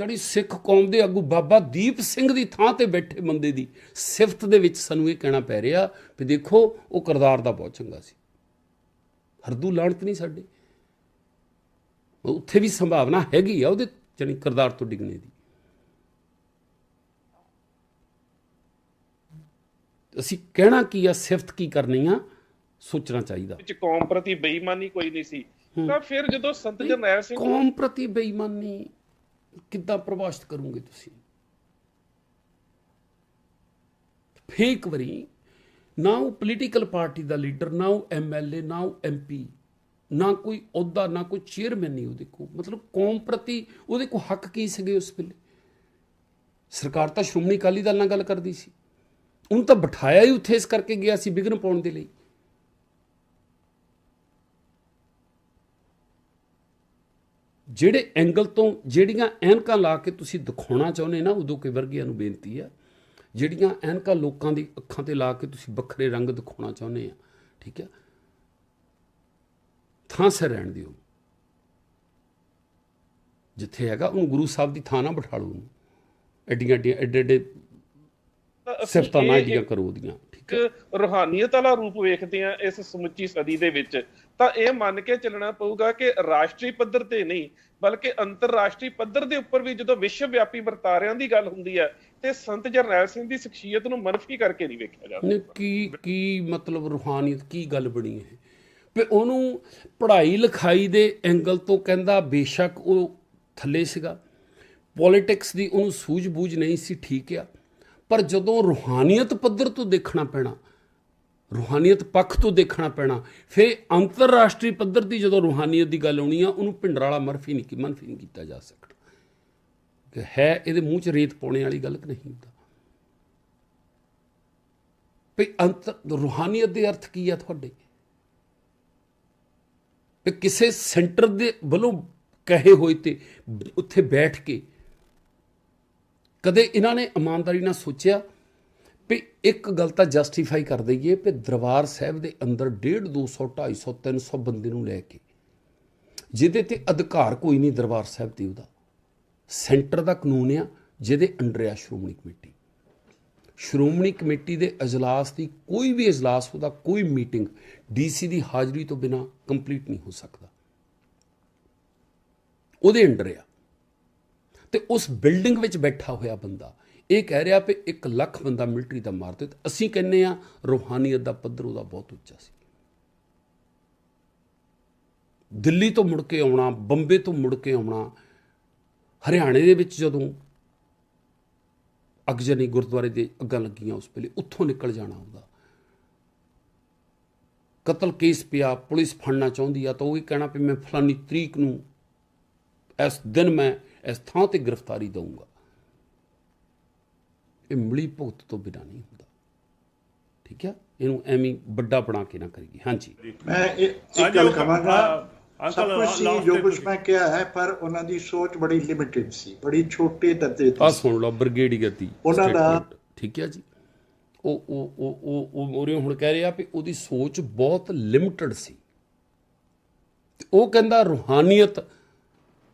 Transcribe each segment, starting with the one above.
ਜਿਹੜੀ ਸਿੱਖ ਕੌਮ ਦੇ ਆਗੂ ਬਾਬਾ ਦੀਪ ਸਿੰਘ ਦੀ ਥਾਂ ਤੇ ਬੈਠੇ ਬੰਦੇ ਦੀ ਸਿਫਤ ਦੇ ਵਿੱਚ ਸਾਨੂੰ ਇਹ ਕਹਿਣਾ ਪੈ ਰਿਹਾ ਵੀ ਦੇਖੋ ਉਹ ਕਰਦਾਰ ਦਾ ਬਹੁਤ ਚੰਗਾ ਸੀ। ਹਰਦੂ ਲਾਣਤ ਨਹੀਂ ਸਾਡੇ। ਉੱਥੇ ਵੀ ਸੰਭਾਵਨਾ ਹੈਗੀ ਆ ਉਹਦੇ ਜਣੀ ਕਰਦਾਰ ਤੋਂ ਡਿੱਗਣੇ ਦੀ। ਅਸੀਂ ਕਹਿਣਾ ਕੀ ਆ ਸਿਫਤ ਕੀ ਕਰਨੀ ਆ ਸੋਚਣਾ ਚਾਹੀਦਾ। ਵਿੱਚ ਕੌਮ ਪ੍ਰਤੀ ਬੇਈਮਾਨੀ ਕੋਈ ਨਹੀਂ ਸੀ। ਤਾਂ ਫਿਰ ਜਦੋਂ ਸੰਤ ਜਰਨੈਲ ਸਿੰਘ ਕੌਮ ਪ੍ਰਤੀ ਬੇਈਮਾਨੀ ਕਿੱਦਾਂ ਪ੍ਰਭਾਸ਼ਿਤ ਕਰੋਗੇ ਤੁਸੀਂ? ਫੇਕ ਵਰੀ ਨਾ ਉਹ ਪੋਲੀਟੀਕਲ ਪਾਰਟੀ ਦਾ ਲੀਡਰ ਨਾ ਉਹ ਐਮਐਲਏ ਨਾ ਉਹ ਐਮਪੀ ਨਾ ਕੋਈ ਅਹੁਦਾ, ਨਾ ਕੋਈ ਚੇਅਰਮੈਨ ਨਹੀਂ ਉਹਦੇ ਕੋਲ। ਮਤਲਬ ਕੌਮ ਪ੍ਰਤੀ ਉਹਦੇ ਕੋਲ ਹੱਕ ਕੀ ਸੀਗੇ ਉਸ ਵੇਲੇ? ਸਰਕਾਰ ਤਾਂ ਸ਼੍ਰੋਮਣੀ ਅਕਾਲੀ ਦਲ ਨਾਲ ਗੱਲ ਕਰਦੀ ਸੀ। ਉਹਨੂੰ ਤਾਂ ਬਿਠਾਇਆ ਹੀ ਉੱਥੇ ਇਸ ਕਰਕੇ ਗਿਆ ਸੀ ਵਿਗਨ ਪਾਉਣ ਦੇ ਲਈ। ਜਿਹੜੇ ਐਂਗਲ ਤੋਂ ਜਿਹੜੀਆਂ ਐਨਕਾਂ ਲਾ ਕੇ ਤੁਸੀਂ ਦਿਖਾਉਣਾ ਚਾਹੁੰਦੇ ਨਾ ਉਦੋਂ ਕੇ ਵਰਗਿਆਂ ਨੂੰ ਬੇਨਤੀ ਆ। ਜਿਹੜੀਆਂ ਐਨਕਾਂ ਲੋਕਾਂ ਦੀ ਅੱਖਾਂ ਤੇ ਲਾ ਕੇ ਤੁਸੀਂ ਵੱਖਰੇ ਰੰਗ ਦਿਖਾਉਣਾ ਚਾਹੁੰਦੇ ਆ ਠੀਕ ਆ? ਥਾਂ ਸੇ ਰਹਿਣ ਦਿਓ। ਜਿੱਥੇ ਹੈਗਾ ਉਹਨੂੰ ਗੁਰੂ ਸਾਹਿਬ ਦੀ ਥਾਂ ਨਾ ਬਿਠਾ ਲਓ ਉਹਨੂੰ। ਐਡੀਆਂ ਐਡੀਆਂ ਐਡੇ ਐਡੇ ਸਿਫਤਾਂ ਨਾ ਐਡੀਆਂ ਕਰੋ ਉਹਦੀਆਂ। ਇੱਕ ਰੂਹਾਨੀਅਤ ਵਾਲਾ ਰੂਪ ਵੇਖਦੇ ਆ ਇਸ ਸਮੁੱਚੀ ਸਦੀ ਦੇ ਵਿੱਚ ਤਾਂ ਇਹ ਮੰਨ ਕੇ ਚੱਲਣਾ ਪਊਗਾ ਕਿ ਰਾਸ਼ਟਰੀ ਪੱਧਰ ਤੇ ਨਹੀਂ ਬਲਕਿ ਅੰਤਰਰਾਸ਼ਟਰੀ ਪੱਧਰ ਦੇ ਉੱਪਰ ਵੀ ਜਦੋਂ ਵਿਸ਼ਵ ਵਿਆਪੀ ਵਰਤਾਰਿਆਂ ਦੀ ਗੱਲ ਹੁੰਦੀ ਹੈ ਤੇ ਸੰਤ ਜਰਨੈਲ ਸਿੰਘ ਦੀ ਸ਼ਖਸੀਅਤ ਨੂੰ ਮਨਫੀ ਕਰਕੇ ਨਹੀਂ ਵੇਖਿਆ ਜਾਂਦਾ ਨੇ ਕੀ ਕੀ ਮਤਲਬ ਰੂਹਾਨੀਅਤ ਕੀ ਗੱਲ ਬਣੀ ਇਹ? ਵੀ ਉਹਨੂੰ ਪੜ੍ਹਾਈ ਲਿਖਾਈ ਦੇ ਐਂਗਲ ਤੋਂ ਕਹਿੰਦਾ ਬੇਸ਼ੱਕ ਉਹ ਥੱਲੇ ਸੀਗਾ ਪੋਲਿਟਿਕਸ ਦੀ ਉਹਨੂੰ ਸੂਝ-ਬੂਝ ਨਹੀਂ ਸੀ ਠੀਕ ਆ। ਪਰ ਜਦੋਂ ਰੂਹਾਨੀਅਤ ਪੱਧਰ ਤੋਂ ਦੇਖਣਾ ਪੈਣਾ, ਰੂਹਾਨੀਅਤ ਪੱਖ ਤੋਂ ਦੇਖਣਾ ਪੈਣਾ, ਫਿਰ ਅੰਤਰਰਾਸ਼ਟਰੀ ਪੱਧਰ ਦੀ ਜਦੋਂ ਰੂਹਾਨੀਅਤ ਦੀ ਗੱਲ ਆਉਣੀ ਆ, ਉਹਨੂੰ ਭਿੰਡਰਾਲਾ ਮਰਫੀ ਨਹੀਂ ਕੀ ਮਨਫੀ ਨਹੀਂ ਕੀਤਾ ਜਾ ਸਕਦਾ। ਕਿ ਹੈ ਇਹਦੇ ਮੂੰਹ 'ਚ ਰੇਤ ਪਾਉਣੇ ਵਾਲੀ ਗੱਲ ਨਹੀਂ ਹੁੰਦਾ? ਵੀ ਅੰਤ, ਰੂਹਾਨੀਅਤ ਦੇ ਅਰਥ ਕੀ ਆ ਤੁਹਾਡੇ? ਵੀ ਕਿਸੇ ਸੈਂਟਰ ਦੇ ਵੱਲੋਂ ਕਹੇ ਹੋਏ ਤੇ ਉੱਥੇ ਬੈਠ ਕੇ ਕਦੇ ਇਹਨਾਂ ਨੇ ਇਮਾਨਦਾਰੀ ਨਾਲ ਸੋਚਿਆ ਵੀ ਇੱਕ ਗੱਲ ਤਾਂ ਜਸਟੀਫਾਈ ਕਰ ਦਈਏ ਵੀ ਦਰਬਾਰ ਸਾਹਿਬ ਦੇ ਅੰਦਰ 1.5 200 250 300 ਬੰਦੇ ਨੂੰ ਲੈ ਕੇ ਜਿਹਦੇ ਤੇ ਅਧਿਕਾਰ ਕੋਈ ਨਹੀਂ ਦਰਬਾਰ ਸਾਹਿਬ ਤੇ ਉਹਦਾ। ਸੈਂਟਰ ਦਾ ਕਾਨੂੰਨ ਆ, ਜਿਹਦੇ ਅੰਡਰ ਆ ਸ਼੍ਰੋਮਣੀ ਕਮੇਟੀ। ਸ਼੍ਰੋਮਣੀ ਕਮੇਟੀ ਦੇ ਅਜਲਾਸ ਦੀ ਕੋਈ ਵੀ ਅਜਲਾਸ ਉਹਦਾ ਕੋਈ ਮੀਟਿੰਗ ਡੀਸੀ ਦੀ ਹਾਜ਼ਰੀ ਤੋਂ ਬਿਨਾ ਕੰਪਲੀਟ ਨਹੀਂ ਹੋ ਸਕਦਾ। ਉਹਦੇ ਅੰਡਰ ਆ। ਤੇ ਉਸ ਬਿਲਡਿੰਗ ਵਿੱਚ ਬੈਠਾ ਹੋਇਆ ਬੰਦਾ ਇਹ ਕਹਿ ਰਿਹਾ ਵੀ 1 ਲੱਖ ਬੰਦਾ ਮਿਲਟਰੀ ਦਾ ਮਾਰ ਦਿੱਤਾ। ਅਸੀਂ ਕਹਿੰਨੇ ਆ ਰੂਹਾਨੀਅਤ ਦਾ ਪੱਧਰ ਉਹਦਾ ਬਹੁਤ ਉੱਚਾ ਸੀ। ਦਿੱਲੀ ਤੋਂ ਮੁੜ ਕੇ ਆਉਣਾ, ਬੰਬੇ ਤੋਂ ਮੁੜ ਕੇ ਆਉਣਾ, ਹਰਿਆਣੇ ਦੇ ਵਿੱਚ ਜਦੋਂ ਅਗਜਨੀ ਗੁਰਦੁਆਰੇ ਦੇ ਅੱਗਾਂ ਲੱਗੀਆਂ ਉਸ ਵੇਲੇ, ਉੱਥੋਂ ਨਿਕਲ ਜਾਣਾ ਹੁੰਦਾ ਕਤਲ ਕੇਸ ਪਿਆ, ਪੁਲਿਸ ਫੜਨਾ ਚਾਹੁੰਦੀ ਆ ਤਾਂ ਉਹ ਹੀ ਕਹਿਣਾ ਵੀ ਮੈਂ ਫਲਾਨੀ ਤਰੀਕ ਨੂੰ, ਇਸ ਦਿਨ ਮੈਂ ਇਸ ਥਾਂ ਤੇ ਗ੍ਰਿਫਤਾਰੀ ਦਊਂਗਾ। ਇਹ ਮਿਲੀ ਭੁਗਤ ਤੋਂ ਬਿਨਾਂ ਨਹੀਂ ਹੁੰਦਾ। ਠੀਕ ਹੈ? ਇਹਨੂੰ ਐਵੇਂ ਵੱਡਾ ਬਣਾ ਕੇ ਨਾ ਕਰੀਏ। ਹਾਂਜੀ। ਮੈਂ ਇਹ ਗੱਲ ਕਹਾਂਗਾ ਸਭ ਕੁਝ ਸੀ ਜੋ ਤੇ ਕੁਝ ਮੈਂ ਕਿਹਾ ਹੈ ਪਰ ਉਹਨਾਂ ਦੀ ਸੋਚ ਬੜੀ ਲਿਮਿਟਿਡ ਸੀ ਬੜੀ ਛੋਟੇ ਦਰਜੇ ਆ ਦੀ ਸੀ। ਸੁਣ ਲਓ ਬ੍ਰਿਗੇਡੀਅਰ ਦੀ ਉਹਨਾਂ ਦਾ- ਠੀਕ ਹੈ ਜੀ? ਉਹ ਉਹ ਉਹ ਉਹ ਉਹ ਮੋਰੇ ਹੁਣ ਕਹਿ ਰਿਹਾ ਵੀ ਉਹਦੀ ਸੋਚ ਬਹੁਤ ਲਿਮਟਿਡ ਸੀ। ਤੇ ਉਹ ਕਹਿੰਦਾ ਰੂਹਾਨੀਅਤ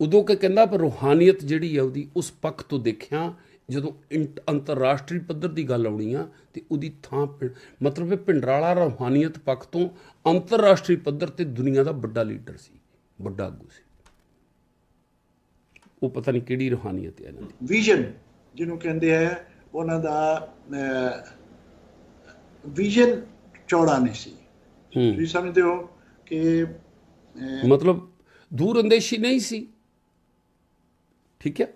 ਉਦੋਂ ਕਿ ਕਹਿੰਦਾ ਪਰ ਰੂਹਾਨੀਅਤ ਜਿਹੜੀ ਹੈ ਉਹਦੀ ਉਸ ਪੱਖ ਤੋਂ ਦੇਖਿਆ ਜਦੋਂ ਅੰਤਰਰਾਸ਼ਟਰੀ ਪੱਧਰ ਦੀ ਗੱਲ ਆਉਣੀ ਆ ਤੇ ਉਹਦੀ ਥਾਂ ਮਤਲਬ ਇਹ ਪਿੰਡਰਾਲਾ ਰੂਹਾਨੀਅਤ ਪੱਖ ਤੋਂ ਅੰਤਰਰਾਸ਼ਟਰੀ ਪੱਧਰ ਤੇ ਦੁਨੀਆ ਦਾ ਵੱਡਾ ਲੀਡਰ ਸੀ ਵੱਡਾ ਆਗੂ ਸੀ। ਉਹ ਪਤਾ ਨਹੀਂ ਕਿਹੜੀ ਰੂਹਾਨੀਅਤ ਹੈ ਇਹਨਾਂ ਦੀ। ਵਿਜ਼ਨ ਜਿਹਨੂੰ ਕਹਿੰਦੇ ਆ ਉਹਨਾਂ ਦਾ ਵਿਜ਼ਨ ਚੌੜਾ ਨਹੀਂ ਸੀ। ਤੁਸੀਂ ਸਮਝਦੇ ਹੋ ਕਿ ਮਤਲਬ ਦੂਰ ਅੰਦੇਸ਼ੀ ਨਹੀਂ ਸੀ। ਠੀਕ ਹੈ?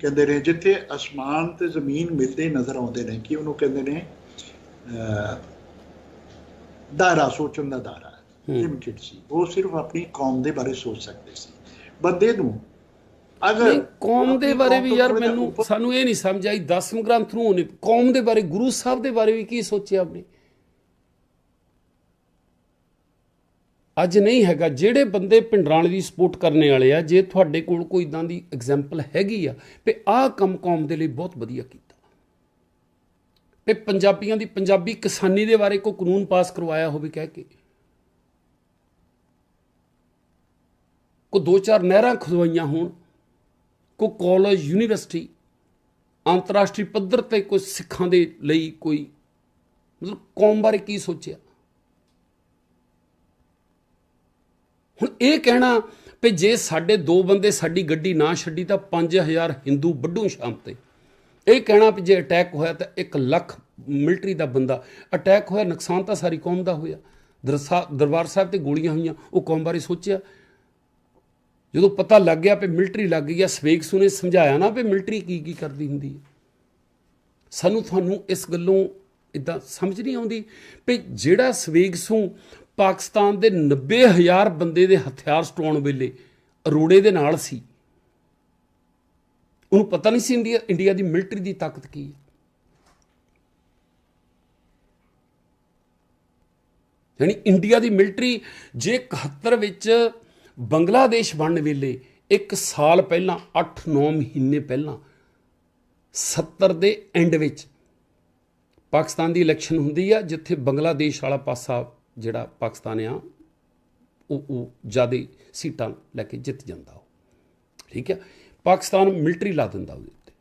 ਕਹਿੰਦੇ ਨੇ ਜਿੱਥੇ ਅਸਮਾਨ ਤੇ ਜ਼ਮੀਨ ਮਿਲਦੇ ਨਜ਼ਰ ਆਉਂਦੇ ਨੇ ਕਿ ਉਹਨੂੰ ਕਹਿੰਦੇ ਨੇ? ਦਾਇਰਾ ਸੋਚਣ ਦਾ ਦਾਇਰਾ ਲਿਮਿਟਿਡ ਸੀ। ਉਹ ਸਿਰਫ ਆਪਣੀ ਕੌਮ ਦੇ ਬਾਰੇ ਸੋਚ ਸਕਦੇ ਸੀ। ਬੰਦੇ ਨੂੰ ਅਗਰ ਕੌਮ ਦੇ ਆਪਣੀ ਬਾਰੇ ਵੀ ਯਾਰ ਮੈਨੂੰ ਸਾਨੂੰ ਇਹ ਨਹੀਂ ਸਮਝ ਆਈ 10 ਗ੍ਰੰਥ ਨੂੰ ਕੌਮ ਦੇ ਬਾਰੇ ਗੁਰੂ ਸਾਹਿਬ ਦੇ ਬਾਰੇ ਵੀ ਕੀ ਸੋਚਿਆ ਆਪਨੇ? ਅੱਜ ਨਹੀਂ ਹੈਗਾ। ਜਿਹੜੇ ਬੰਦੇ ਪਿੰਡਰਾਲੇ ਦੀ ਸਪੋਰਟ ਕਰਨੇ ਵਾਲੇ ਆ, ਜੇ ਤੁਹਾਡੇ ਕੋਲ ਕੋਈ ਇਦਾਂ ਦੀ ਐਗਜ਼ਾਮਪਲ ਹੈਗੀ ਆ ਵੀ ਆਹ ਕੰਮ ਕੌਮ ਦੇ ਲਈ ਬਹੁਤ ਵਧੀਆ ਕੀਤਾ। ਵੀ ਪੰਜਾਬੀਆਂ ਦੀ ਪੰਜਾਬੀ ਕਿਸਾਨੀ ਦੇ ਬਾਰੇ ਕੋਈ ਕਾਨੂੰਨ ਪਾਸ ਕਰਵਾਇਆ ਹੋਵੇ ਕਹਿ ਕੇ। ਕੋ ਦੋ ਚਾਰ ਨਹਿਰਾਂ ਖੁਦਵਾਈਆਂ ਹੋਣ, ਕੋਈ ਕਾਲਜ ਯੂਨੀਵਰਸਿਟੀ ਅੰਤਰਰਾਸ਼ਟਰੀ ਪੱਧਰ ਤੇ ਕੋਈ ਸਿੱਖਾਂ ਦੇ ਲਈ ਕੋਈ, ਮਤਲਬ ਕੌਮ ਬਾਰੇ ਕੀ ਸੋਚਿਆ? ਹੁਣ ਇਹ ਕਹਿਣਾ ਵੀ ਜੇ ਸਾਡੇ ਦੋ ਬੰਦੇ ਸਾਡੀ ਗੱਡੀ ਨਾ ਛੱਡੀ ਤਾਂ 5000 ਹਿੰਦੂ ਵੱਢੂ ਸ਼ਾਮ ਤੇ। ਇਹ ਕਹਿਣਾ ਵੀ ਜੇ ਅਟੈਕ ਹੋਇਆ ਤਾਂ 1 ਲੱਖ ਮਿਲਟਰੀ ਦਾ ਬੰਦਾ। ਅਟੈਕ ਹੋਇਆ, ਨੁਕਸਾਨ ਤਾਂ ਸਾਰੀ ਕੌਮ ਦਾ ਹੋਇਆ। ਦਰਸਾ- ਦਰਬਾਰ ਸਾਹਿਬ ਤੇ ਗੋਲੀਆਂ ਹੋਈਆਂ, ਉਹ ਕੌਮ ਬਾਰੇ ਸੋਚਿਆ। ਜਦੋਂ ਪਤਾ ਲੱਗ ਗਿਆ ਵੀ ਮਿਲਟਰੀ ਲੱਗ ਗਈ ਆ ਸਵੇਗਸੂ ਨੇ ਸਮਝਾਇਆ ਨਾ ਵੀ ਮਿਲਟਰੀ ਕੀ ਕੀ ਕਰਦੀ ਹੁੰਦੀ ਹੈ ਸਾਨੂੰ ਤੁਹਾਨੂੰ ਇਸ ਗੱਲੋਂ ਇਦਾਂ ਸਮਝ ਨਹੀਂ ਆਉਂਦੀ ਵੀ ਜਿਹੜਾ ਸਵੇਗਸੂ ਪਾਕਿਸਤਾਨ ਦੇ 90000 ਬੰਦੇ ਦੇ ਹਥਿਆਰ ਸਟਾਉਣ ਵੇਲੇ ਅਰੋੜੇ ਦੇ ਨਾਲ ਸੀ। ਉਹਨੂੰ ਪਤਾ ਨਹੀਂ ਸੀ ਇੰਡੀਆ ਇੰਡੀਆ ਦੀ ਮਿਲਟਰੀ ਦੀ ਤਾਕਤ ਕੀ ਹੈ। ਯਾਨੀ ਇੰਡੀਆ ਦੀ ਮਿਲਟਰੀ ਜੇ 71 ਵਿੱਚ ਬੰਗਲਾਦੇਸ਼ ਬਣਨ ਵੇਲੇ ਇੱਕ ਸਾਲ ਪਹਿਲਾਂ 8-9 ਮਹੀਨੇ ਪਹਿਲਾਂ 70 ਦੇ ਐਂਡ ਵਿੱਚ ਪਾਕਿਸਤਾਨ ਦੀ ਇਲੈਕਸ਼ਨ ਹੁੰਦੀ ਆ, ਜਿੱਥੇ ਬੰਗਲਾਦੇਸ਼ ਵਾਲਾ ਪਾਸਾ ਜਿਹੜਾ ਪਾਕਿਸਤਾਨ ਆ, ਉਹ ਉਹ ਜ਼ਿਆਦਾ ਸੀਟਾਂ ਲੈ ਕੇ ਜਿੱਤ ਜਾਂਦਾ ਉਹ। ਠੀਕ ਹੈ ਪਾਕਿਸਤਾਨ ਮਿਲਟਰੀ ਲਾ ਦਿੰਦਾ ਉਹਦੇ ਉੱਤੇ।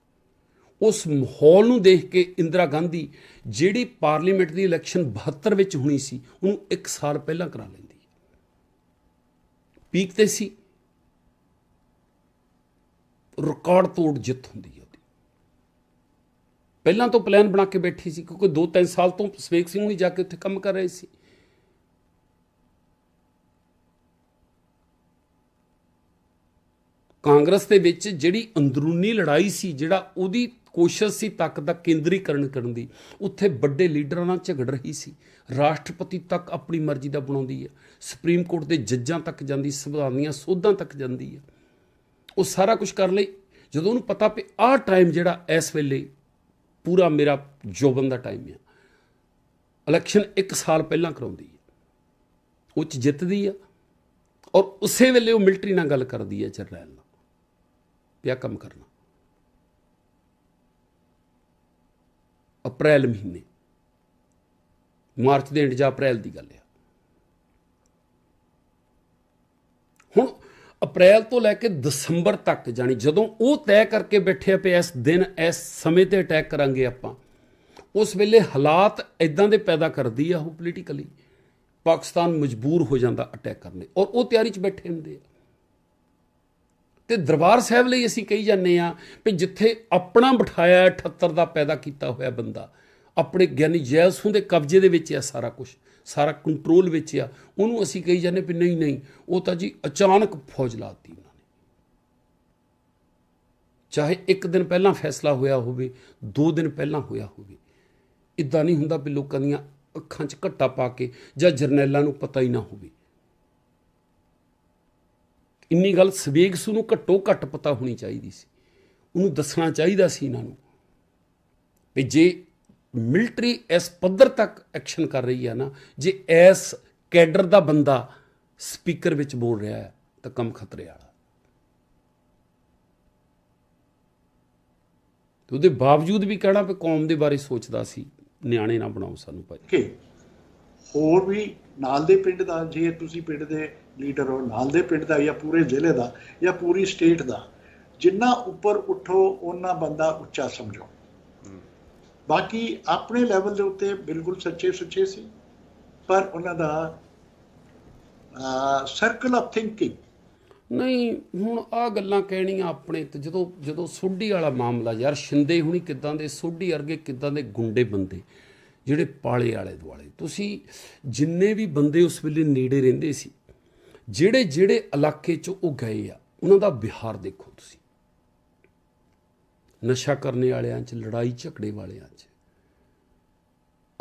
ਉਸ ਮਾਹੌਲ ਨੂੰ ਦੇਖ ਕੇ ਇੰਦਰਾ ਗਾਂਧੀ ਜਿਹੜੀ ਪਾਰਲੀਮੈਂਟ ਦੀ ਇਲੈਕਸ਼ਨ 72 ਵਿੱਚ ਹੋਣੀ ਸੀ, ਉਹਨੂੰ 1 ਸਾਲ ਪਹਿਲਾਂ ਕਰਾ ਲੈਂਦੀ। ਹੈ ਪੀਕ ਤੇ ਸੀ। ਰਿਕਾਰਡ ਤੋੜ ਜਿੱਤ ਹੁੰਦੀ ਹੈ ਉਹਦੀ। ਪਹਿਲਾਂ ਤੋਂ ਪਲਾਨ ਬਣਾ ਕੇ ਬੈਠੀ ਸੀ, ਕਿਉਂਕਿ 2-3 ਸਾਲ ਤੋਂ ਸਵੇਕ ਸਿੰਘ ਹੁਣੀ ਜਾ ਕੇ ਉੱਥੇ ਕੰਮ ਕਰ ਰਹੇ ਸੀ। ਕਾਂਗਰਸ ਦੇ ਵਿੱਚ ਜਿਹੜੀ ਅੰਦਰੂਨੀ ਲੜਾਈ ਸੀ, ਜਿਹੜਾ ਉਹਦੀ ਕੋਸ਼ਿਸ਼ ਸੀ ਤੱਕ ਦਾ ਕੇਂਦਰੀਕਰਨ ਕਰਨ ਦੀ, ਉੱਥੇ ਵੱਡੇ ਲੀਡਰਾਂ ਨਾਲ ਝਗੜ ਰਹੀ ਸੀ। ਰਾਸ਼ਟਰਪਤੀ ਤੱਕ ਆਪਣੀ ਮਰਜ਼ੀ ਦਾ ਬਣਾਉਂਦੀ ਹੈ। ਸੁਪਰੀਮ ਕੋਰਟ ਦੇ ਜੱਜਾਂ ਤੱਕ ਜਾਂਦੀ ਸੰਵਿਧਾਨ ਦੀਆਂ ਸੋਧਾਂ ਤੱਕ ਜਾਂਦੀ ਹੈ। ਉਹ ਸਾਰਾ ਕੁਝ ਕਰ ਲਈ। ਜਦੋਂ ਉਹਨੂੰ ਪਤਾ ਵੀ ਆਹ ਟਾਈਮ ਜਿਹੜਾ ਇਸ ਵੇਲੇ ਪੂਰਾ ਮੇਰਾ ਜੋਬਨ ਦਾ ਟਾਈਮ ਹੈ। ਇਲੈਕਸ਼ਨ 1 ਸਾਲ ਪਹਿਲਾਂ ਕਰਾਉਂਦੀ ਹੈ। ਉਹ ਚ ਜਿੱਤਦੀ ਆ ਔਰ ਉਸੇ ਵੇਲੇ ਉਹ ਮਿਲਟਰੀ ਨਾਲ ਗੱਲ ਕਰਦੀ ਹੈ ਜਰਨੈਲ ਨਾਲ। ਪਿਆ ਕੰਮ ਕਰਨਾ। ਅਪ੍ਰੈਲ ਮਹੀਨੇ। ਮਾਰਚ ਦੇ ਐਂਡ ਜਾਂ ਅਪ੍ਰੈਲ ਦੀ ਗੱਲ ਹੈ ਹੁਣ ਅਪ੍ਰੈਲ ਤੋਂ ਲੈ ਕੇ ਦਸੰਬਰ ਤੱਕ ਜਾਨੀ ਜਦੋਂ ਉਹ ਤੈਅ ਕਰਕੇ ਬੈਠੇ ਪਏ ਇਸ ਦਿਨ, ਇਸ ਸਮੇਂ ਤੇ ਅਟੈਕ ਕਰਾਂਗੇ ਆਪਾਂ, ਉਸ ਵੇਲੇ ਹਾਲਾਤ ਇਦਾਂ ਦੇ ਪੈਦਾ ਕਰਦੀ ਆ ਉਹ ਪੋਲੀਟੀਕਲੀ ਪਾਕਿਸਤਾਨ ਮਜਬੂਰ ਹੋ ਜਾਂਦਾ ਅਟੈਕ ਕਰਨੇ ਔਰ ਉਹ ਤਿਆਰੀ 'ਚ ਬੈਠੇ ਹੁੰਦੇ ਆ। ਤੇ ਦਰਬਾਰ ਸਾਹਿਬ ਲਈ ਅਸੀਂ ਕਹੀ ਜਾਂਦੇ ਆ ਵੀ ਜਿੱਥੇ ਆਪਣਾ ਬਿਠਾਇਆ 78 ਦਾ ਪੈਦਾ ਕੀਤਾ ਹੋਇਆ ਬੰਦਾ, ਆਪਣੇ ਗਿਆਨੀ ਜੈਸੂ ਦੇ ਕਬਜ਼ੇ ਦੇ ਵਿੱਚ ਆ ਸਾਰਾ ਕੁਝ ਸਾਰਾ ਕੰਟਰੋਲ ਵਿੱਚ ਆ। ਉਹਨੂੰ ਅਸੀਂ ਕਹੀ ਜਾਂਦੇ ਵੀ ਨਹੀਂ ਨਹੀਂ, ਉਹ ਤਾਂ ਜੀ ਅਚਾਨਕ ਫੌਜ ਲਾਤੀ ਉਹਨਾਂ ਨੇ। ਚਾਹੇ ਇੱਕ ਦਿਨ ਪਹਿਲਾਂ ਫੈਸਲਾ ਹੋਇਆ ਹੋਵੇ, ਦੋ ਦਿਨ ਪਹਿਲਾਂ ਹੋਇਆ ਹੋਵੇ ਇਦਾਂ ਨਹੀਂ ਹੁੰਦਾ ਵੀ ਲੋਕਾਂ ਦੀਆਂ ਅੱਖਾਂ 'ਚ ਘੱਟਾ ਪਾ ਕੇ ਜਾਂ ਜਰਨੈਲਾਂ ਨੂੰ ਪਤਾ ਹੀ ਨਾ ਹੋਵੇ। ਇੰਨੀ ਗੱਲ ਸਵੇਗਸੂ ਨੂੰ ਘੱਟੋ ਘੱਟ ਪਤਾ ਹੋਣੀ ਚਾਹੀਦੀ ਸੀ। ਉਹਨੂੰ ਦੱਸਣਾ ਚਾਹੀਦਾ ਸੀ ਇਹਨਾਂ ਨੂੰ ਵੀ ਜੇ ਮਿਲਟਰੀ ਇਸ ਪੱਧਰ ਤੱਕ ਐਕਸ਼ਨ ਕਰ ਰਹੀ ਹੈ ਨਾ, ਜੇ ਇਸ ਕੈਡਰ ਦਾ ਬੰਦਾ ਸਪੀਕਰ ਵਿੱਚ ਬੋਲ ਰਿਹਾ ਹੈ, ਤਾਂ ਕੰਮ ਖਤਰੇ ਵਾਲਾ। ਤੇ ਉਹਦੇ ਬਾਵਜੂਦ ਵੀ ਕਹਿਣਾ ਵੀ ਕੌਮ ਦੇ ਬਾਰੇ ਸੋਚਦਾ ਸੀ, ਨਿਆਣੇ ਨਾ ਬਣਾਓ ਸਾਨੂੰ ਭਾਈ। ਕਿ ਹੋਰ ਵੀ ਨਾਲ ਦੇ ਪਿੰਡ ਦਾ, ਜੇ ਤੁਸੀਂ ਪਿੰਡ ਦੇ ਲੀਡਰ ਹੋ ਨਾਲ ਦੇ ਪਿੰਡ ਦਾ ਜਾਂ ਪੂਰੇ ਜ਼ਿਲ੍ਹੇ ਦਾ ਜਾਂ ਪੂਰੀ ਸਟੇਟ ਦਾ ਜਿੰਨਾ ਉੱਪਰ ਉਠੋ ਉਹਨਾਂ ਬੰਦਾ ਉੱਚਾ ਸਮਝੋ। ਬਾਕੀ ਆਪਣੇ ਲੈਵਲ ਦੇ ਉੱਤੇ ਬਿਲਕੁਲ ਸੱਚੇ ਸੁੱਚੇ ਸੀ ਪਰ ਉਹਨਾਂ ਦਾ ਸਰਕਲ ਆਫ ਥਿੰਕਿੰਗ ਨਹੀਂ ਹੁਣ ਆ ਗੱਲਾਂ ਕਹਿਣੀਆਂ ਆਪਣੇ ਤੇ ਜਦੋਂ ਜਦੋਂ ਸੋਢੀ ਵਾਲਾ ਮਾਮਲਾ ਯਾਰ ਸ਼ਿੰਦੇ ਹੁਣੀ ਕਿਦਾਂ ਦੇ ਸੋਢੀ ਵਰਗੇ ਕਿਦਾਂ ਦੇ ਗੁੰਡੇ ਬੰਦੇ ਜਿਹੜੇ ਪਾਲੇ ਵਾਲੇ ਦੁਆਲੇ। ਤੁਸੀਂ ਜਿੰਨੇ ਵੀ ਬੰਦੇ ਉਸ ਵੇਲੇ ਨੇੜੇ ਰਹਿੰਦੇ ਸੀ ਜਿਹੜੇ ਜਿਹੜੇ ਇਲਾਕੇ 'ਚ ਉਹ ਗਏ ਆ, ਉਹਨਾਂ ਦਾ ਵਿਹਾਰ ਦੇਖੋ ਤੁਸੀਂ। ਨਸ਼ਾ ਕਰਨੇ ਵਾਲਿਆਂ 'ਚ, ਲੜਾਈ ਝਗੜੇ ਵਾਲਿਆਂ 'ਚ।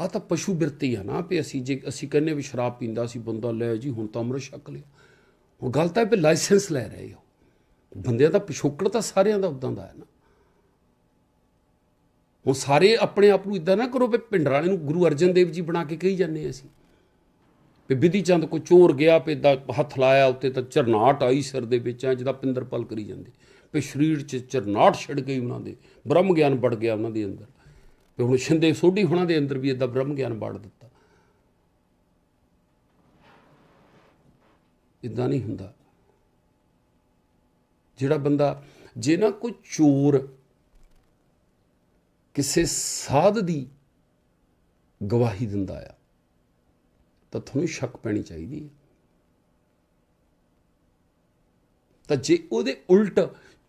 ਆ ਤਾਂ ਪਸ਼ੂ ਬਿਰਤੀ ਆ ਨਾ ਵੀ ਅਸੀਂ ਜੇ ਅਸੀਂ ਕਹਿੰਨੇ ਵੀ ਸ਼ਰਾਬ ਪੀਂਦਾ ਸੀ, ਬੰਦਾ ਲੈ ਜੀ, ਹੁਣ ਤਾਂ ਅੰਮ੍ਰਿਤ ਛਕ ਲਿਆ। ਹੁਣ ਗੱਲ ਤਾਂ ਵੀ ਲਾਇਸੈਂਸ ਲੈ ਰਹੇ ਹੋ। ਬੰਦਿਆਂ ਦਾ ਪਿਛੋਕੜ ਤਾਂ ਸਾਰਿਆਂ ਦਾ ਉਦਾਂ ਦਾ ਹੈ ਨਾ। ਉਹ ਸਾਰੇ ਆਪਣੇ ਆਪ ਨੂੰ ਇਦਾਂ ਨਾ ਕਰੋ ਵੀ ਪਿੰਡਰਾਂ ਨੂੰ ਗੁਰੂ ਅਰਜਨ ਦੇਵ ਜੀ ਬਣਾ ਕੇ ਕਹੀ ਜਾਂਦੇ ਅਸੀਂ। ਵੀ ਵਿਧੀ ਚੰਦ ਕੋ ਚੋਰ ਗਿਆ ਪੇ ਦਾ ਹੱਥ ਲਾਇਆ ਉੱਤੇ ਤਾਂ ਚਰਨਾਟ ਆਈ ਸਿਰ ਦੇ ਵਿੱਚ, ਐ ਜਿਹਦਾ ਪਿੰਦਰਪਲ ਕਰੀ ਜਾਂਦੇ। ਵੀ ਸਰੀਰ 'ਚ ਚਰਨਾਟ ਛਿੜ ਗਈ ਉਹਨਾਂ ਦੇ ਬ੍ਰਹਮ ਗਿਆਨ ਵੜ ਗਿਆ ਉਹਨਾਂ ਦੇ ਅੰਦਰ। ਤੇ ਹੁਣ ਸ਼ਿੰਦੇ ਸੋਢੀ ਹੋਣਾ ਦੇ ਅੰਦਰ ਵੀ ਇਦਾਂ ਬ੍ਰਹਮ ਗਿਆਨ ਵੜ ਦਿੱਤਾ। ਇਦਾਂ ਨਹੀਂ ਹੁੰਦਾ। ਜਿਹੜਾ ਬੰਦਾ, ਜੇ ਨਾ ਕੋਈ ਚੋਰ ਕਿਸੇ ਸਾਧ ਦੀ ਗਵਾਹੀ ਦਿੰਦਾ ਆ ਤਾਂ ਤੁਹਾਨੂੰ ਸ਼ੱਕ ਪੈਣੀ ਚਾਹੀਦੀ ਹੈ। ਤਾਂ ਜੇ ਉਹਦੇ ਉਲਟ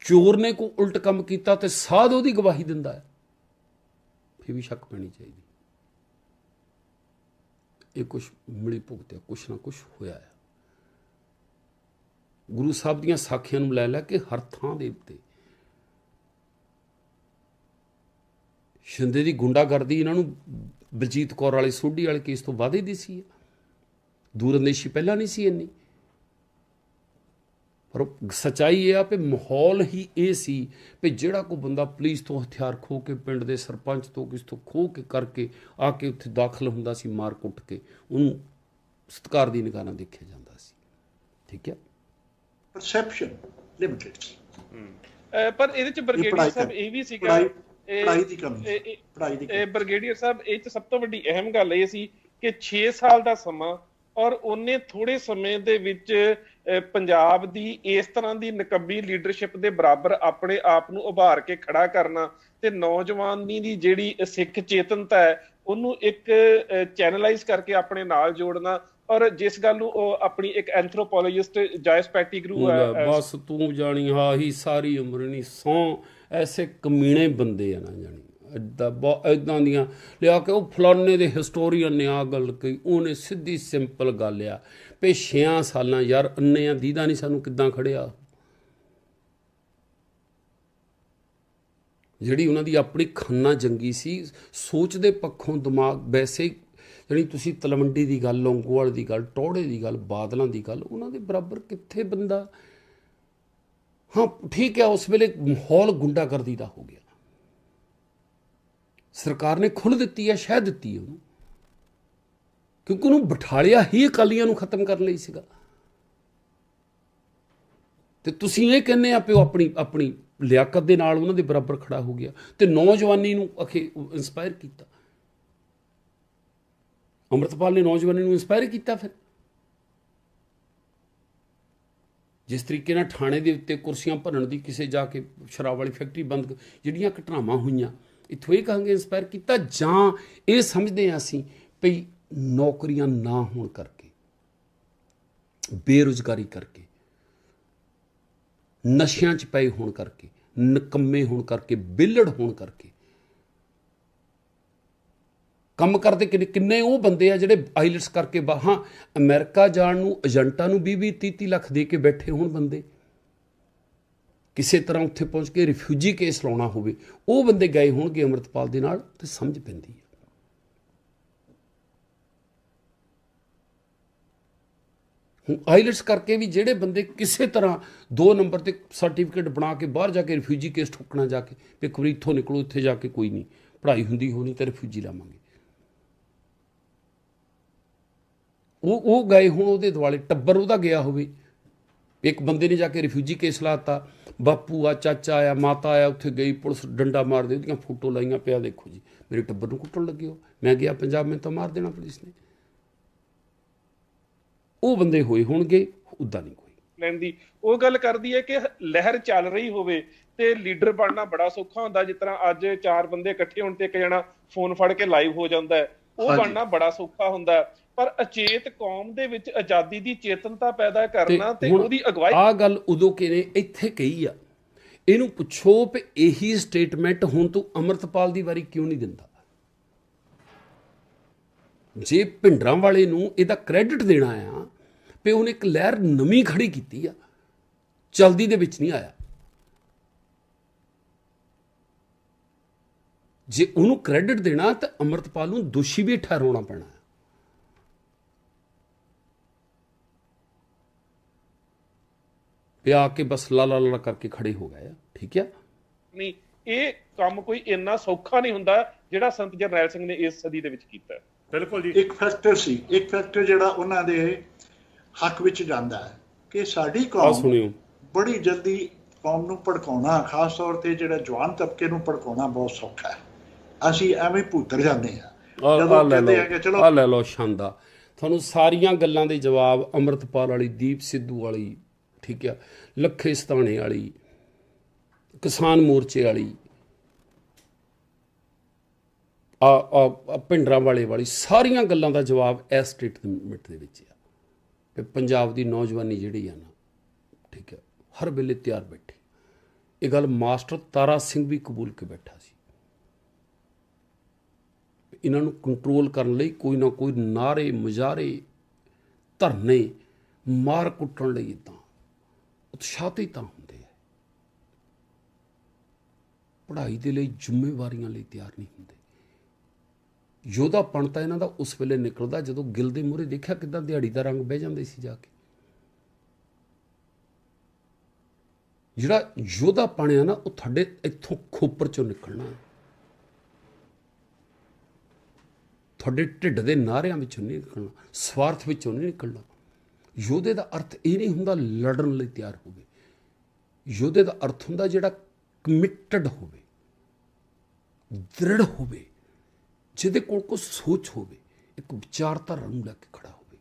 ਚੋਰ ਨੇ ਕੋਈ ਉਲਟ ਕੰਮ ਕੀਤਾ ਤੇ ਸਾਧ ਉਹਦੀ ਗਵਾਹੀ ਦਿੰਦਾ ਹੈ, ਫਿਰ ਵੀ ਸ਼ੱਕ ਪੈਣੀ ਚਾਹੀਦੀ। ਇਹ ਕੁਝ ਮਿਲੀ ਭੁਗਤਿਆ ਕੁਛ ਨਾ ਕੁਛ ਹੋਇਆ ਹੈ। ਗੁਰੂ ਸਾਹਿਬ ਦੀਆਂ ਸਾਖੀਆਂ ਨੂੰ ਲੈ ਲੈ ਕੇ ਹਰ ਥਾਂ ਦੇ ਉੱਤੇ। ਸ਼ਿੰਦੇ ਦੀ ਗੁੰਡਾਗਰਦੀ ਇਹਨਾਂ ਨੂੰ ਬਲਜੀਤ ਕੌਰ ਵਾਲੇ ਸੋਢੀ ਵਾਲੇ ਕੇਸ ਤੋਂ ਵਾਧੇ ਦੀ ਸੀ। ਦੂਰਅੰਦੇਸ਼ੀ ਪਹਿਲਾਂ ਨਹੀਂ ਸੀ ਇੰਨੀ। ਪਰ ਸਚਾਈ ਇਹ ਆ ਕਿ ਮਾਹੌਲ ਹੀ ਇਹ ਸੀ ਕਿ ਜਿਹੜਾ ਕੋਈ ਬੰਦਾ ਪੁਲਿਸ ਤੋਂ ਹਥਿਆਰ ਖੋ ਕੇ ਪਿੰਡ ਦੇ ਸਰਪੰਚ ਤੋਂ ਕਿਸ ਤੋਂ ਖੋ ਕੇ ਕਰਕੇ ਆ ਕੇ ਉੱਥੇ ਦਾਖਲ ਹੁੰਦਾ ਸੀ ਮਾਰ ਕੁੱਟ ਕੇ ਉਹਨੂੰ ਸਤਕਾਰ ਦੀ ਨਿਗਾਹ ਨਾਲ ਦੇਖਿਆ ਜਾਂਦਾ ਸੀ। ਠੀਕ ਹੈ? ਪਰਸੈਪਸ਼ਨ ਲਿਮਿਟਿਡ ਪਰ ਇਹਦੇ ਚ ਬ੍ਰਿਗੇਡੀਅਰ ਸਾਹਿਬ ਇਹ ਵੀ ਸੀਗਾ ਪੜ੍ਹਾਈ ਦੀ ਕਮੀ ਪੜ੍ਹਾਈ ਦੀ ਇਹ ਬ੍ਰਿਗੇਡੀਅਰ ਸਾਹਿਬ ਇਹ ਚ ਸਭ ਤੋਂ ਵੱਡੀ ਅਹਿਮ ਗੱਲ ਇਹ ਸੀ ਕਿ 6 ਸਾਲ ਦਾ ਸਮਾਂ ਔਰ ਉਹਨੇ ਥੋੜੇ ਸਮੇਂ ਦੇ ਵਿੱਚ ਪੰਜਾਬ ਦੀ ਇਸ ਤਰ੍ਹਾਂ ਦੀ ਨਕੰਬੀ ਲੀਡਰਸ਼ਿਪ ਦੇ ਬਰਾਬਰ ਆਪਣੇ ਆਪ ਨੂੰ ਉਭਾਰ ਕੇ ਖੜਾ ਕਰਨਾ ਤੇ ਨੌਜਵਾਨੀ ਦੀ ਜਿਹੜੀ ਸਿੱਖ ਚੇਤਨਤਾ ਹੈ ਉਹਨੂੰ ਇੱਕ ਚੈਨਲਾਈਜ਼ ਕਰਕੇ ਆਪਣੇ ਨਾਲ ਜੋੜਨਾ। ਔਰ ਜਿਸ ਗੱਲ ਨੂੰ ਉਹ ਆਪਣੀ ਇੱਕ ਐਂਥਰੋਪੋਲੋਜਿਸਟ ਜਾਇਸ ਪੈਟੀਗਰੂ ਲੈ, ਬਸ ਤੂੰ ਜਾਣੀ ਹਾਹੀ ਸਾਰੀ ਉਮਰ ਨਹੀਂ ਸੌ। ਐਸੇ ਕਮੀਣੇ ਬੰਦੇ ਆ ਨਾ ਜਾਣੀ। ਏਦਾਂ ਬਹੁਤ ਏਦਾਂ ਦੀਆਂ। ਲਿਆ ਕੇ ਉਹ ਫਲਾਨੇ ਦੇ ਹਿਸਟੋਰੀਅਨ ਨੇ ਆ ਗੱਲ ਕਹੀ, ਉਹਨੇ ਸਿੱਧੀ ਸਿੰਪਲ ਗੱਲ ਆ ਪੇ 6 ਸਾਲਾਂ, ਯਾਰ ਅੰਨੇ ਆ ਦੀਦਾ ਨਹੀਂ ਸਾਨੂੰ ਕਿੱਦਾਂ ਖੜਿਆ। ਜਿਹੜੀ ਉਹਨਾਂ ਦੀ ਆਪਣੀ ਖੰਨਾ ਜੰਗੀ ਸੀ ਸੋਚ ਦੇ ਪੱਖੋਂ ਦਿਮਾਗ, ਵੈਸੇ ਜਿਹੜੀ ਤੁਸੀਂ ਤਲਵੰਡੀ ਦੀ ਗੱਲ, ਲੌਂਗੋਵਾਲ ਦੀ ਗੱਲ ਟੋੜੇ ਦੀ ਗੱਲ, ਬਾਦਲਾਂ ਦੀ ਗੱਲ, ਉਹਨਾਂ ਦੇ ਬਰਾਬਰ ਕਿੱਥੇ ਬੰਦਾ? ਹਾਂ, ਠੀਕ ਹੈ ਉਸ ਵੇਲੇ ਮਾਹੌਲ ਗੁੰਡਾਗਰਦੀ ਦਾ ਹੋ ਗਿਆ। ਸਰਕਾਰ ਨੇ ਖੁੱਲ੍ਹ ਦਿੱਤੀ ਹੈ ਸ਼ਹਿ ਦਿੱਤੀ ਹੈ ਉਹਨੂੰ। ਕਿਉਂਕਿ ਉਹਨੂੰ ਬਿਠਾਲਿਆ ਹੀ ਅਕਾਲੀਆਂ ਨੂੰ ਖਤਮ ਕਰਨ ਲਈ ਸੀਗਾ। ਤੇ ਤੁਸੀਂ ਇਹ ਕਹਿੰਦੇ ਆ ਪਿਓ ਆਪਣੀ ਆਪਣੀ ਲਿਆਕਤ ਦੇ ਨਾਲ ਉਹਨਾਂ ਦੇ ਬਰਾਬਰ ਖੜਾ ਹੋ ਗਿਆ ਤੇ ਨੌਜਵਾਨੀ ਨੂੰ ਅਖੇ ਇਨਸਪਾਇਰ ਕੀਤਾ। ਅੰਮ੍ਰਿਤਪਾਲ ਨੇ ਨੌਜਵਾਨੀ ਨੂੰ ਇਨਸਪਾਇਰ ਕੀਤਾ ਫਿਰ। ਜਿਸ ਤਰੀਕੇ ਨਾਲ ਥਾਣੇ ਦੇ ਉੱਤੇ ਕੁਰਸੀਆਂ ਭਰਨ ਦੀ, ਕਿਸੇ ਜਾ ਕੇ ਸ਼ਰਾਬ ਵਾਲੀ ਫੈਕਟਰੀ ਬੰਦ ਜਿਹੜੀਆਂ ਘਟਨਾਵਾਂ ਹੋਈਆਂ ਇਥੋਂ ਇਹ ਕਹਾਂਗੇ ਇਨਸਪਾਇਰ ਕੀਤਾ ਜਾਂ ਇਹ ਸਮਝਦੇ ਆ ਅਸੀਂ ਭਈ ਨੌਕਰੀਆਂ ਨਾ ਹੋਣ ਕਰਕੇ, ਬੇਰੁਜ਼ਗਾਰੀ ਕਰਕੇ, ਨਸ਼ਿਆਂ 'ਚ ਪਏ ਹੋਣ ਕਰਕੇ, ਨਕੰਮੇ ਹੋਣ ਕਰਕੇ, ਬਿਲੜ ਹੋਣ ਕਰਕੇ। ਕੰਮ ਕਰਦੇ ਕਿੰਨੇ ਕਿੰਨੇ ਉਹ ਬੰਦੇ ਆ ਜਿਹੜੇ ਆਈਲਟਸ ਕਰਕੇ ਬਾਹਾਂ ਅਮਰੀਕਾ ਜਾਣ ਨੂੰ, ਏਜੰਟਾਂ ਨੂੰ 20 20 30 ਲੱਖ ਦੇ ਕੇ ਬੈਠੇ ਹੋਣ ਬੰਦੇ। ਕਿਸੇ ਤਰ੍ਹਾਂ ਉੱਥੇ ਪਹੁੰਚ ਕੇ ਰਿਫਿਊਜੀ ਕੇਸ ਲਾਉਣਾ ਹੋਵੇ, ਉਹ ਬੰਦੇ ਗਏ ਹੋਣਗੇ ਅਮਰਤਪਾਲ ਦੇ ਨਾਲ ਤੇ ਸਮਝ ਪੈਂਦੀ ਹੈ। ਹੁਣ ਆਈਲਟਸ ਕਰਕੇ ਵੀ ਜਿਹੜੇ ਬੰਦੇ ਕਿਸੇ ਤਰ੍ਹਾਂ ਦੋ ਨੰਬਰ ਤੇ ਸਰਟੀਫਿਕੇਟ ਬਣਾ ਕੇ ਬਾਹਰ ਜਾ ਕੇ ਰਿਫਿਊਜੀ ਕੇਸ ਠੋਕਣਾ ਜਾ ਕੇ, ਵੀ ਇੱਕ ਇੱਥੋਂ ਨਿਕਲੋ, ਇੱਥੇ ਜਾ ਕੇ ਕੋਈ ਨਹੀਂ, ਪੜ੍ਹਾਈ ਹੁੰਦੀ ਹੋਣੀ ਤੇ ਰਿਫਿਊਜੀ ਲਾਵਾਂਗੇ। ਉਹ ਉਹ ਗਏ ਹੁਣ ਉਹਦੇ ਦੁਆਲੇ, ਟੱਬਰ ਉਹਦਾ ਗਿਆ ਹੋਵੇ ਇੱਕ ਬੰਦੇ ਨੇ ਜਾ ਕੇ ਰਿਫਿਊਜੀ ਕੇਸ ਲਾਤਾ, ਬਾਪੂ ਆ, ਚਾਚਾ ਆਇਆ ਮਾਤਾ ਆਇਆ ਉੱਥੇ ਗਈ, ਪੁਲਿਸ ਡੰਡਾ ਮਾਰਦੇ ਉਹਦੀਆਂ ਫੋਟੋ ਲਾਈਆਂ ਪਿਆ, ਦੇਖੋ ਜੀ। ਮੇਰੇ ਟੱਬਰ ਨੂੰ ਕੁੱਟਣ ਲੱਗੇ ਹੋ ਮੈਂ ਗਿਆ ਪੰਜਾਬ, ਮੈਂ ਤਾਂ ਮਾਰ ਦੇਣਾ ਪੁਲਿਸ ਨੇ। ਉਹ ਬੰਦੇ ਹੋਏ ਹੋਣਗੇ, ਉਦਾਂ ਨਹੀਂ ਕੋਈ। ਲੈਂਦੀ ਉਹ ਗੱਲ ਕਰਦੀ ਹੈ ਕਿ ਲਹਿਰ ਚੱਲ ਰਹੀ ਹੋਵੇ ਤੇ ਲੀਡਰ ਬਣਨਾ ਬੜਾ ਸੌਖਾ ਹੁੰਦਾ, ਜਿਸ ਤਰ੍ਹਾਂ ਅੱਜ ਚਾਰ ਬੰਦੇ ਇਕੱਠੇ ਹੋਣ ਤੇ ਇੱਕ ਜਣਾ ਫੋਨ ਫੜ ਕੇ ਲਾਈਵ ਹੋ ਜਾਂਦਾ ਹੈ। ਉਹ। ਬਣਨਾ ਬੜਾ ਸੌਖਾ ਹੁੰਦਾ। ਪਰ ਅਚੇਤ ਕੌਮ ਦੇ ਵਿੱਚ ਆਜ਼ਾਦੀ ਦੀ ਚੇਤਨਤਾ ਪੈਦਾ ਕਰਨਾ ਤੇ ਉਹਦੀ ਅਗਵਾਈ ਆਹ ਗੱਲ ਉਦੋਂ ਕਿਨੇ ਇੱਥੇ ਕਹੀ ਆ ਇਹਨੂੰ ਪੁੱਛੋ ਵੀ ਇਹੀ ਸਟੇਟਮੈਂਟ ਹੁਣ ਤੂੰ ਅਮਰਤਪਾਲ ਦੀ ਵਾਰੀ ਕਿਉਂ ਨਹੀਂ ਦਿੰਦਾ ਜੇ ਭਿੰਡਰਾਂ ਵਾਲੇ ਨੂੰ ਇਹਦਾ ਕ੍ਰੈਡਿਟ ਦੇਣਾ ਆ ਵੀ ਉਹਨੇ ਇੱਕ ਲਹਿਰ ਨਵੀਂ ਖੜੀ ਕੀਤੀ ਆ ਚਲਦੀ ਦੇ ਵਿੱਚ ਨਹੀਂ ਆਇਆ ਜੇ ਉਹਨੂੰ ਕ੍ਰੈਡਿਟ ਦੇਣਾ ਤਾਂ ਅਮਰਤਪਾਲ ਨੂੰ ਦੋਸ਼ੀ ਵੀ ਠਹਿਰਾਉਣਾ ਪੈਣਾ ਹੈ। ਵੀ ਆ ਕੇ ਬਸ ਲਾ ਲਾ ਲਾ ਕਰਕੇ ਖੜੇ ਹੋ ਗਏ ਆ ਠੀਕ ਹੈ ਨਹੀਂ ਇਹ ਕੰਮ ਕੋਈ ਇੰਨਾ ਸੌਖਾ ਨਹੀਂ ਹੁੰਦਾ ਜਿਹੜਾ ਸੰਤ ਜਰਨੈਲ ਸਿੰਘ ਨੇ ਇਸ ਸਦੀ ਦੇ ਵਿੱਚ ਕੀਤਾ। ਬਿਲਕੁਲ ਜੀ। ਇੱਕ ਫੈਕਟਰ ਸੀ ਇੱਕ ਫੈਕਟਰ ਜਿਹੜਾ ਉਹਨਾਂ ਦੇ ਹੱਕ ਵਿੱਚ ਜਾਂਦਾ ਹੈ ਕਿ ਸਾਡੀ ਕੌਮ ਸੁਣਿਓ। ਬੜੀ ਜਲਦੀ ਕੌਮ ਨੂੰ ਭੜਕਾਉਣਾ ਖਾਸ ਤੌਰ ਤੇ ਜਿਹੜਾ ਜਵਾਨ ਤਬਕੇ ਨੂੰ ਭੜਕਾਉਣਾ ਬਹੁਤ ਸੌਖਾ ਹੈ। ਅਸੀਂ ਐਵੇਂ ਭੂਤਰ ਜਾਂਦੇ ਆ ਜਦੋਂ ਆ ਕਹਿੰਦੇ ਆ ਕਿ ਚਲੋ ਆ ਲੈ ਲਓ ਛੰਦਾ ਤੁਹਾਨੂੰ ਸਾਰੀਆਂ ਗੱਲਾਂ ਦੇ ਜਵਾਬ ਅੰਮ੍ਰਿਤਪਾਲ ਵਾਲੀ ਦੀਪ ਸਿੱਧੂ ਵਾਲੀ ਠੀਕ ਆ ਲੱਖੇ ਸਤਾਣੇ ਵਾਲੀ ਕਿਸਾਨ ਮੋਰਚੇ ਵਾਲੀ ਆ ਆ ਆ ਪਿੰਡਰਾਂ ਵਾਲੇ ਵਾਲੀ ਸਾਰੀਆਂ ਗੱਲਾਂ ਦਾ ਜਵਾਬ ਇਸ ਸਟੇਟਮੈਂਟ ਦੇ ਵਿੱਚ ਆ। ਕਿ ਪੰਜਾਬ ਦੀ ਨੌਜਵਾਨੀ ਜਿਹੜੀ ਆ ਨਾ ਠੀਕ ਹੈ ਹਰ ਵੇਲੇ ਤਿਆਰ ਬੈਠੀ। ਇਹ ਗੱਲ ਮਾਸਟਰ ਤਾਰਾ ਸਿੰਘ ਵੀ ਕਬੂਲ ਕੇ ਬੈਠਾ ਇਹਨਾਂ ਨੂੰ ਕੰਟਰੋਲ ਕਰਨ ਲਈ ਕੋਈ ਨਾ ਕੋਈ ਨਾਰੇ ਮੁਜ਼ਾਰੇ, ਧਰਨੇ ਮਾਰ ਕੁੱਟਣ ਲਈ ਤਾਂ ਉਤਸ਼ਾਹਿਤ ਤਾਂ ਹੁੰਦੇ ਆ। ਪੜ੍ਹਾਈ ਦੇ ਲਈ ਜ਼ਿੰਮੇਵਾਰੀਆਂ ਲਈ ਤਿਆਰ ਨਹੀਂ ਹੁੰਦੇ। ਯੋਧਾਪਣ ਤਾਂ ਇਹਨਾਂ ਦਾ ਉਸ ਵੇਲੇ ਨਿਕਲਦਾ ਜਦੋਂ ਗਿਲ ਦੇ ਮੂਹਰੇ ਦੇਖਿਆ ਕਿਦਾਂ ਦਿਹਾੜੀ ਦਾ ਰੰਗ ਬਹਿ ਜਾਂਦੇ ਸੀ ਜਾ ਕੇ। ਜਿਹੜਾ ਯੋਧਾ ਆ ਨਾ, ਉਹ ਤੁਹਾਡੇ ਇੱਥੋਂ ਖੋਪਰ ਚੋਂ ਨਿਕਲਣਾ। ਹੈ। ਤੁਹਾਡੇ ਢਿੱਡ ਦੇ ਨਾਰਿਆਂ ਵਿੱਚੋਂ ਨਹੀਂ ਨਿਕਲਣਾ, ਸਵਾਰਥ ਵਿੱਚੋਂ ਨਹੀਂ ਨਿਕਲਣਾ। ਯੋਧੇ ਦਾ ਅਰਥ ਇਹ ਨਹੀਂ ਹੁੰਦਾ ਲੜਨ ਲਈ ਤਿਆਰ ਹੋਵੇ। ਯੋਧੇ ਦਾ ਅਰਥ ਹੁੰਦਾ ਜਿਹੜਾ ਕਮਿਟਡ ਹੋਵੇ, ਦ੍ਰਿੜ ਹੋਵੇ, ਜਿਹਦੇ ਕੋਲ ਕੋਈ ਸੋਚ ਹੋਵੇ, ਇੱਕ ਵਿਚਾਰਧਾਰਾ ਨੂੰ ਲੈ ਕੇ ਖੜਾ ਹੋਵੇ।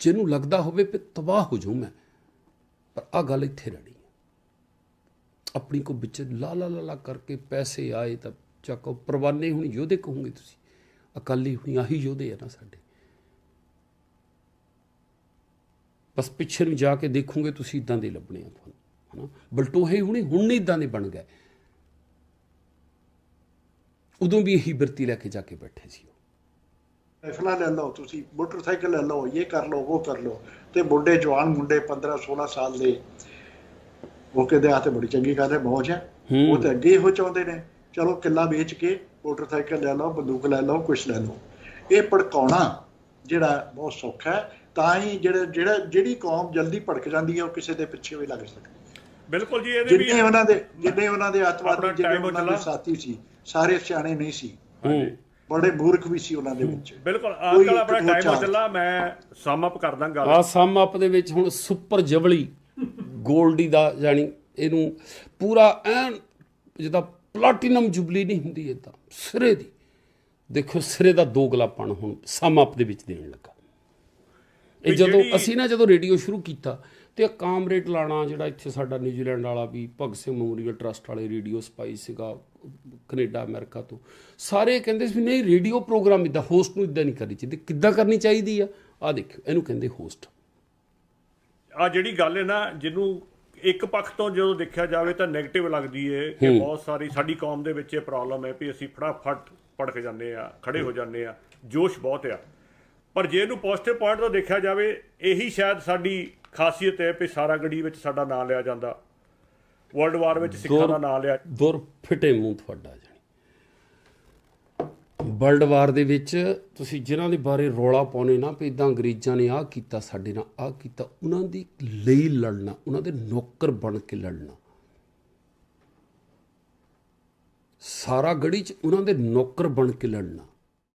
ਜਿਹਨੂੰ ਲੱਗਦਾ ਹੋਵੇ ਕਿ ਤਬਾਹ ਹੋ ਜਾਊਂ ਮੈਂ, ਪਰ ਆ ਗੱਲ ਇੱਥੇ ਰਹਿਣੀ ਆਪਣੀ ਕੋ ਵਿੱਚ ਲਾ ਲਾ ਲਾ ਲਾ ਕਰਕੇ ਪੈਸੇ ਆਏ ਤਾਂ ਚੱਕੋ ਪ੍ਰਵਾਨੇ ਹੁਣ ਯੋਧੇ ਕਹੋਗੇ ਤੁਸੀਂ? ਅਕਾਲੀ ਹੁਣੀ ਆਹੀ ਯੋਧੇ ਆ ਨਾ ਸਾਡੇ। ਬਸ ਪਿੱਛੇ ਨੂੰ ਜਾ ਕੇ ਦੇਖੋਗੇ ਤੁਸੀਂ ਇਦਾਂ ਦੇ ਲੱਭਣੇ ਆ ਤੁਹਾਨੂੰ ਹਨਾ? ਬਲਟੋਹੇ ਹੁਣੀ ਹੁਣ ਨਹੀਂ ਇਦਾਂ ਦੇ ਬਣ ਗਏ। ਉਦੋਂ ਵੀ ਇਹੀ ਬਿਰਤੀ ਲੈ ਕੇ ਜਾ ਕੇ ਬੈਠੇ ਸੀ ਫੈਸਲਾ ਲੈ ਲਓ ਤੁਸੀਂ ਮੋਟਰਸਾਈਕਲ ਲੈ ਲਓ ਇਹ ਕਰ ਲਓ ਉਹ ਕਰ ਲਓ। ਤੇ ਬੁੱਢੇ ਜਵਾਨ ਮੁੰਡੇ 15 16 ਸਾਲ ਦੇ। ਉਹ ਕਹਿੰਦੇ ਆ ਤੇ ਬੜੀ ਚੰਗੀ ਗੱਲ ਹੈ ਹੈ। ਹੂੰ। ਉਹ ਤੇ ਅੱਗੇ ਇਹੋ ਚਾਹੁੰਦੇ ਨੇ। ਚਲੋ ਕਿੱਲਾ ਵੇਚ ਕੇ ਮੋਟਰਸਾਈਕਲ ਲੈ ਲਓ ਬੰਦੂਕ ਲੈ ਲਓ ਕੁਛ ਲੈ ਲਓ। ਇਹ ਭੜਕਾਉਣਾ ਜਿਹੜਾ ਬਹੁਤ ਸੌਖਾ ਹੈ ਤਾਂ ਹੀ ਜਿਹੜੇ ਜਿਹੜਾ ਜਿਹੜੀ ਕੌਮ ਜਲਦੀ ਭੜਕ ਜਾਂਦੀ ਹੈ ਉਹ ਕਿਸੇ ਦੇ ਪਿੱਛੇ ਵੀ ਲੱਗ ਸਕਦੀ। ਹੈ ਬਿਲਕੁਲ ਜੀ ਇਹਦੇ ਵੀ ਜਿੰਨੇ ਉਹਨਾਂ ਦੇ ਜਿੰਨੇ ਉਹਨਾਂ ਦੇ ਜਿੰਨੇ time ਉਹ ਉਹਨਾਂ ਦੇ। ਸਾਥੀ ਸੀ ਸਾਰੇ ਸਿਆਣੇ ਨਹੀਂ ਸੀ। ਹੂੰ ਬੜੇ ਮੂਰਖ ਵੀ ਸੀ ਉਹਨਾਂ ਦੇ ਵਿੱਚ। ਬਿਲਕੁਲ ਕੋਈ ਅੰਕਲ ਆਪਣਾ ਟਾਈਮ। ਚੱਲਾ ਮੈਂ ਸਮ ਅਪ ਕਰਦਾ ਗੱਲ। ਆ ਸਮ ਅਪ ਦੇ ਵਿੱਚ ਹੁਣ ਸੁਪਰ ਜਵਲੀ 골ਡੀ ਦਾ ਯਾਨੀ ਇਹਨੂੰ ਪੂਰਾ ਐਨ ਜਿਹਦਾ ਪਲਾਟੀਨਮ ਜੁਬਲੀ ਨਹੀਂ ਹੁੰਦੀ ਇਦਾਂ ਸਿਰੇ ਦੀ। ਦੇਖੋ ਸਿਰੇ ਦਾ ਦੋਗਲਾਪਣ ਹੁਣ ਸਮ ਅਪ ਦੇ ਵਿੱਚ ਦੇਣ ਲੱਗਾ। ਇਹ ਜਦੋਂ ਅਸੀਂ ਨਾ ਜਦੋਂ ਰੇਡੀਓ ਸ਼ੁਰੂ ਕੀਤਾ ਤੇ ਇਹ ਕਾਮਰੇਡ ਲਾਣਾ ਜਿਹੜਾ ਇੱਥੇ ਸਾਡਾ ਨਿਊਜ਼ੀਲੈਂਡ ਵਾਲਾ ਵੀ ਭਗਤ ਸਿੰਘ ਮੈਮੋਰੀਅਲ ਟਰਸਟ ਵਾਲੇ ਰੇਡੀਓ ਸਪਾਈ ਸੀਗਾ ਕੈਨੇਡਾ ਅਮਰੀਕਾ ਤੋਂ ਸਾਰੇ ਕਹਿੰਦੇ ਸੀ ਨਹੀਂ ਰੇਡੀਓ ਪ੍ਰੋਗਰਾਮ ਇਦਾਂ ਹੋਸਟ ਨੂੰ ਇਦਾਂ ਨਹੀਂ ਕਰਨੀ ਚਾਹੀਦੀ। ਕਿੱਦਾਂ ਕਰਨੀ ਚਾਹੀਦੀ ਆ? ਆ ਦੇਖਿਓ ਇਹਨੂੰ ਕਹਿੰਦੇ ਹੋਸਟ ਆ ਜਿਹੜੀ ਗੱਲ ਹੈ ਨਾ ਜਿਹਨੂੰ ਇੱਕ ਪੱਖ ਤੋਂ ਜਦੋਂ ਦੇਖਿਆ ਜਾਵੇ ਤਾਂ 네ਗੇਟਿਵ ਲੱਗਦੀ ਏ ਕਿ ਬਹੁਤ ਸਾਰੀ ਸਾਡੀ ਕੌਮ ਦੇ ਵਿੱਚ ਇਹ ਪ੍ਰੋਬਲਮ ਹੈ ਵੀ ਅਸੀਂ ਫਟਾਫਟ ਭੜਕ ਜਾਂਦੇ ਆ ਖੜੇ ਹੋ ਜਾਂਦੇ ਆ ਜੋਸ਼ ਬਹੁਤ ਆ। ਪਰ ਜੇ ਇਹਨੂੰ ਪੋਜ਼ਿਟਿਵ ਪੁਆਇੰਟ ਤੋਂ ਦੇਖਿਆ ਜਾਵੇ ਇਹੀ ਸ਼ਾਇਦ ਸਾਡੀ ਖਾਸੀਅਤ ਹੈ ਵੀ ਸਾਰਾ ਗੜੀ ਵਿੱਚ ਸਾਡਾ ਨਾਮ ਲਿਆ ਜਾਂਦਾ। ਵਰਲਡ ਵਾਰ ਵਿੱਚ ਸਿੱਖਾਂ ਦਾ ਨਾਮ ਲਿਆ। ਦੁਰ ਫਿਟੇ ਮੂੰਹ ਤੁਹਾਡਾ ਵਰਲਡ ਵਾਰ ਦੇ ਵਿੱਚ ਤੁਸੀਂ ਜਿਨ੍ਹਾਂ ਦੇ ਬਾਰੇ ਰੌਲਾ ਪਾਉਨੇ ਨਾ ਵੀ ਇਦਾਂ ਅੰਗਰੇਜ਼ਾਂ ਨੇ ਆਹ ਕੀਤਾ, ਸਾਡੇ ਨਾਲ ਆਹ ਕੀਤਾ, ਉਹਨਾਂ ਦੀ ਲਈ ਲੜਨਾ, ਉਹਨਾਂ ਦੇ ਨੌਕਰ ਬਣ ਕੇ ਲੜਨਾ। ਸਾਰਾ ਗੜੀ ਚ ਉਹਨਾਂ ਦੇ ਨੌਕਰ ਬਣ ਕੇ ਲੜਨਾ।